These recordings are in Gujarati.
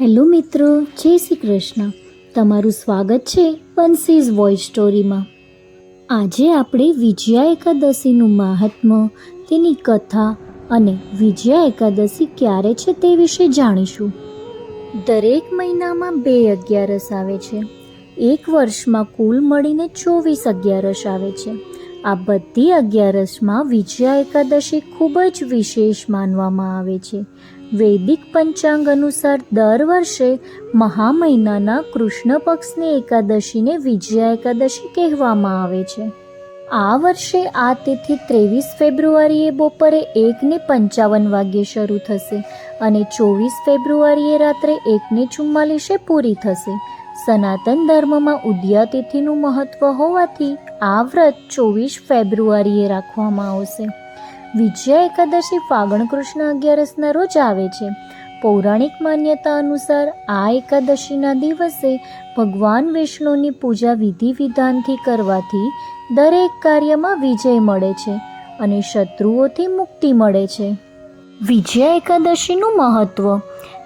હેલો મિત્રો, જય શ્રી કૃષ્ણ. તમારું સ્વાગત છે બંસીઝ વોઇસ સ્ટોરીમાં. આજે આપણે વિજયા એકાદશીનું મહાત્મ્ય તેની કથા અને વિજયા એકાદશી ક્યારે છે તે વિશે જાણીશું. દરેક મહિનામાં બે અગિયારસ આવે છે. એક વર્ષમાં કુલ મળીને ચોવીસ અગિયારસ આવે છે. આ બધી અગિયારસમાં વિજયા એકાદશી ખૂબ જ વિશેષ માનવામાં આવે છે. વૈદિક પંચાંગ અનુસાર દર વર્ષે મહા મહિનાના કૃષ્ણ પક્ષની એકાદશીને વિજયા એકાદશી કહેવામાં આવે છે. આ વર્ષે આ તિથિ ત્રેવીસ ફેબ્રુઆરીએ બપોરે એકને પંચાવન વાગ્યે શરૂ થશે અને ચોવીસ ફેબ્રુઆરીએ રાત્રે એકને ચુમ્માલીસે પૂરી થશે. સનાતન ધર્મમાં ઉદ્યા તિથિનું મહત્વ હોવાથી આ વ્રત ચોવીસ ફેબ્રુઆરીએ રાખવામાં આવશે. વિજયા એકાદશી ફાગણ કૃષ્ણ અગિયારસના રોજ આવે છે. પૌરાણિક માન્યતા અનુસાર આ એકાદશીના દિવસે ભગવાન વિષ્ણુની પૂજા વિધિ વિધાનથી કરવાથી દરેક કાર્યમાં વિજય મળે છે અને શત્રુઓથી મુક્તિ મળે છે. વિજયા એકાદશીનું મહત્વ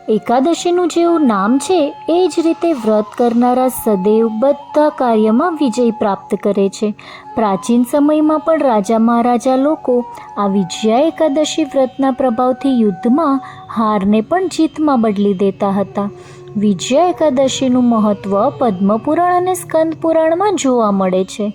એકાદશીનું જેવું નામ છે, એ જ રીતે વ્રત કરનારા સદૈવ બધા કાર્યમાં વિજય પ્રાપ્ત કરે છે. પ્રાચીન સમયમાં પણ રાજા મહારાજા લોકો આ વિજયા એકાદશી વ્રતના પ્રભાવથી યુદ્ધમાં હારને પણ જીતમાં બદલી દેતા હતા. વિજયા એકાદશીનું મહત્ત્વ પદ્મપુરાણ અને સ્કંદ પુરાણમાં જોવા મળે છે.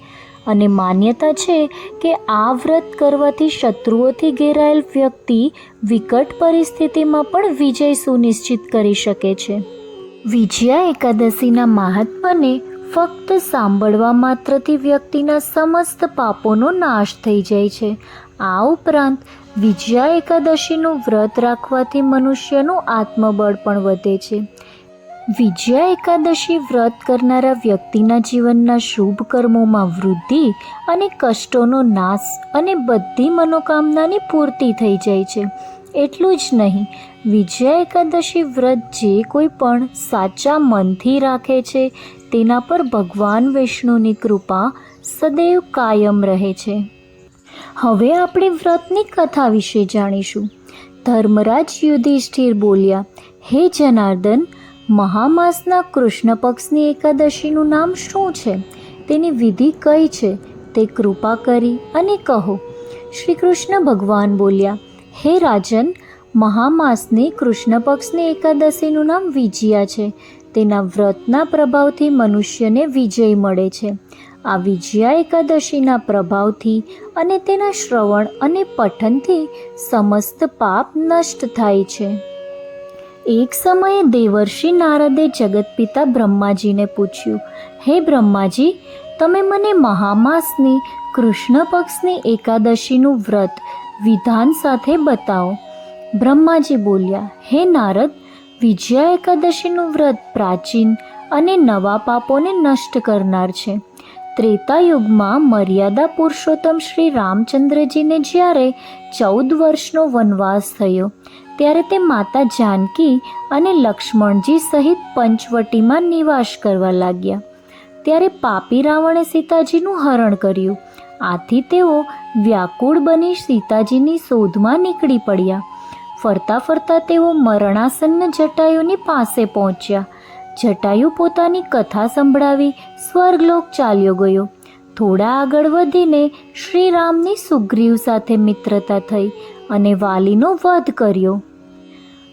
અને માન્યતા છે કે આ વ્રત કરવાથી શત્રુઓથી ઘેરાયેલ વ્યક્તિ વિકટ પરિસ્થિતિમાં પણ વિજય સુનિશ્ચિત કરી શકે છે. વિજયા એકાદશીના મહાત્માને ફક્ત સાંભળવા માત્રથી વ્યક્તિના સમસ્ત પાપોનો નાશ થઈ જાય છે. આ ઉપરાંત, વિજયા એકાદશીનું વ્રત રાખવાથી મનુષ્યનું આત્મબળ પણ વધે છે. વિજયા એકાદશી વ્રત કરનારા વ્યક્તિના જીવનના શુભ કર્મોમાં વૃદ્ધિ અને કષ્ટોનો નાશ અને બધી મનોકામનાની પૂર્તિ થઈ જાય છે. એટલું જ નહીં, વિજયા એકાદશી વ્રત જે કોઈ પણ સાચા મનથી રાખે છે, તેના પર ભગવાન વિષ્ણુની કૃપા સદૈવ કાયમ રહે છે. હવે આપણે વ્રતની કથા વિશે જાણીશું. ધર્મરાજ યુધિષ્ઠિર બોલ્યા, હે જનાર્દન મહામાસના કૃષ્ણ પક્ષની એકાદશીનું નામ શું છે? તેની વિધિ કઈ છે? તે કૃપા કરી અને કહો. શ્રી કૃષ્ણ ભગવાન બોલ્યા, હે રાજન, મહામાસની કૃષ્ણ પક્ષની એકાદશીનું નામ વિજયા છે. તેના વ્રતના પ્રભાવથી મનુષ્યને વિજય મળે છે. આ વિજયા એકાદશીના પ્રભાવથી અને તેના શ્રવણ અને પઠનથી સમસ્ત પાપ નષ્ટ થાય છે. એક સમયે દેવર્ષિ નારદે જગતપિતા બ્રહ્માજીને પૂછ્યું, હે બ્રહ્માજી, તમે મને મહામાસની, કૃષ્ણ પક્ષની એકાદશીનું વ્રત, વિધાન સાથે બતાવો. બ્રહ્માજી બોલ્યા, હે નારદ, વિજયા એકાદશીનું વ્રત પ્રાચીન અને નવા પાપોને નષ્ટ કરનાર છે. ત્રેતા યુગમાં મર્યાદા પુરુષોત્તમ શ્રી રામચંદ્રજીને જ્યારે ચૌદ વર્ષનો વનવાસ થયો ત્યારે તે માતા જાનકી અને લક્ષ્મણજી સહિત પંચવટીમાં નિવાસ કરવા લાગ્યા. ત્યારે પાપી રાવણે સીતાજીનું હરણ કર્યું. આથી તેઓ વ્યાકુળ બની સીતાજીની શોધમાં નીકળી પડ્યા. ફરતા ફરતા તેઓ મરણાસન્ન જટાયુની પાસે પહોંચ્યા. જટાયુ પોતાની કથા સંભળાવી સ્વર્ગલોક ચાલ્યો ગયો. થોડા આગળ વધીને શ્રીરામની સુગ્રીવ સાથે મિત્રતા થઈ. અને વાલીનો વધ કર્યો.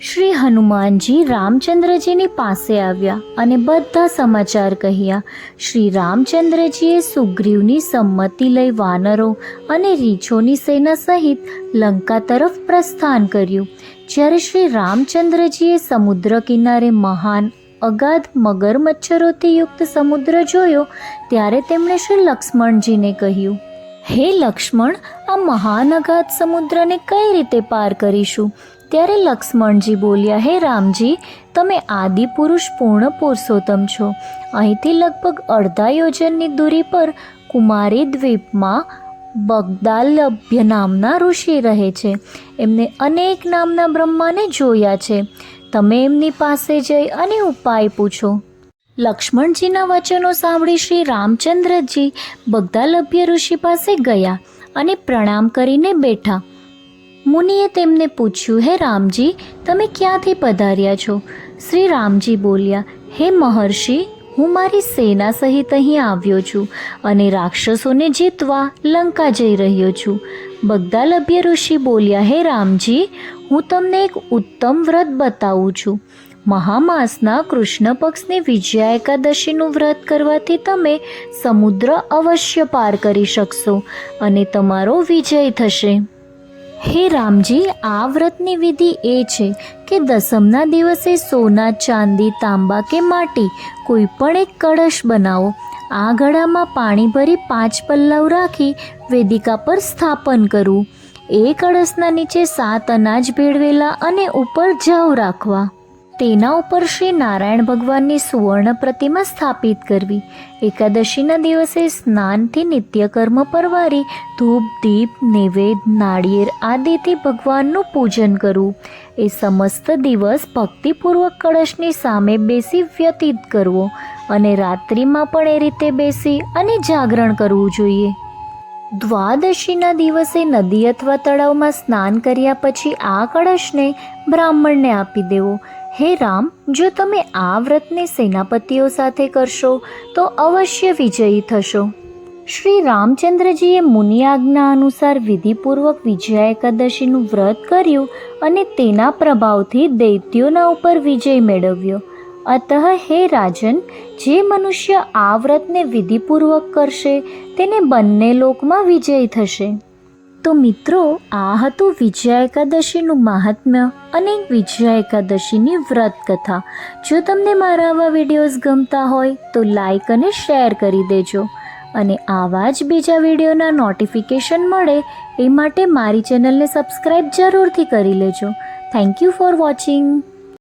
શ્રી હનુમાનજી રામચંદ્રજીની પાસે આવ્યા અને બધા સમાચાર કહ્યા. શ્રી રામચંદ્રજીએ સુગ્રીવની સંમતિ લઈ વાનરો અને રીછોની સેના સહિત લંકા તરફ પ્રસ્થાન કર્યું. જ્યારે શ્રી રામચંદ્રજીએ સમુદ્ર કિનારે મહાન અગાધ મગર મચ્છરોથી યુક્ત સમુદ્ર જોયો, ત્યારે તેમણે શ્રી લક્ષ્મણજીને કહ્યું હે લક્ષ્મણ, આ મહાન અગાધ સમુદ્રને કઈ રીતે પાર કરીશું? ત્યારે લક્ષ્મણજી બોલ્યા, હે રામજી, તમે આદિ પુરુષ પૂર્ણ પુરુષોત્તમ છો. અહીંથી લગભગ અડધા યોજનની દૂરી પર કુમારી દ્વીપમાં બગદાલભ્ય નામના ઋષિ રહે છે. એમને અનેક નામના બ્રહ્માને જોયા છે. તમે એમની પાસે જઈ અને ઉપાય પૂછો. લક્ષ્મણજીના વચનો સાંભળી શ્રી રામચંદ્રજી બગદાલભ્ય ઋષિ પાસે ગયા અને પ્રણામ કરીને બેઠા. મુનિએ તેમને પૂછ્યું, હે રામજી, તમે ક્યાંથી પધાર્યા છો? શ્રી રામજી બોલ્યા, હે મહર્ષિ, હું મારી સેના સહિત અહીં આવ્યો છું અને રાક્ષસોને જીતવા લંકા જઈ રહ્યો છું. બગદાલભ્ય ઋષિ બોલ્યા, હે રામજી, હું તમને એક ઉત્તમ વ્રત બતાવું છું. મહામાસના કૃષ્ણ પક્ષની વિજયા એકાદશીનું વ્રત કરવાથી તમે સમુદ્ર અવશ્ય પાર કરી શકશો અને તમારો વિજય થશે. હે રામજી, આ વ્રતની વિધિ એ છે કે દસમના દિવસે સોના, ચાંદી, તાંબા કે માટી કોઈ પણ એક કળશ બનાવો. આ ગળામાં પાણી ભરી પાંચ પલ્લવ રાખી વેદિકા પર સ્થાપન કરવું. એ કળશના નીચે સાત અનાજ ભેળવેલા અને ઉપર જવ રાખવા. તેના ઉપર શ્રી નારાયણ ભગવાનની સુવર્ણ પ્રતિમા સ્થાપિત કરવી. એકાદશીના દિવસે સ્નાનથી નિત્યકર્મ પરવારી, ધૂપ, દીપ નૈવેદ નાળિયેર આદિથી ભગવાનનું પૂજન કરવું. એ સમસ્ત દિવસ ભક્તિપૂર્વક કળશની સામે બેસી વ્યતીત કરવો અને રાત્રિમાં પણ એ રીતે બેસી અને જાગરણ કરવું જોઈએ. દ્વાદશીના દિવસે નદી અથવા તળાવમાં સ્નાન કર્યા પછી આ કળશને બ્રાહ્મણને આપી દેવો. હે રામ, જો તમે આ વ્રતને સેનાપતિઓ સાથે કરશો, તો અવશ્ય વિજયી થશો. શ્રી રામચંદ્રજીએ મુનિ આજ્ઞા અનુસાર વિધિપૂર્વક વિજયા એકાદશીનું વ્રત કર્યું અને તેના પ્રભાવથી દૈત્યોના ઉપર વિજય મેળવ્યો. અતઃ હે રાજન, જે મનુષ્ય આ વ્રતને વિધિપૂર્વક કરશે, તેને બંને લોકમાં વિજય થશે. તો મિત્રો, આ હતું વિજયા એકાદશીનું મહાત્મ્ય અને વિજયા એકાદશીની વ્રત કથા જો તમને મારા આવા વિડીયોઝ ગમતા હોય, તો લાઈક અને શેર કરી દેજો. અને આવા જ બીજા વિડીયોના નોટિફિકેશન મળે, એ માટે મારી ચેનલને સબસ્ક્રાઈબ જરૂરથી કરી લેજો. Thank you for watching.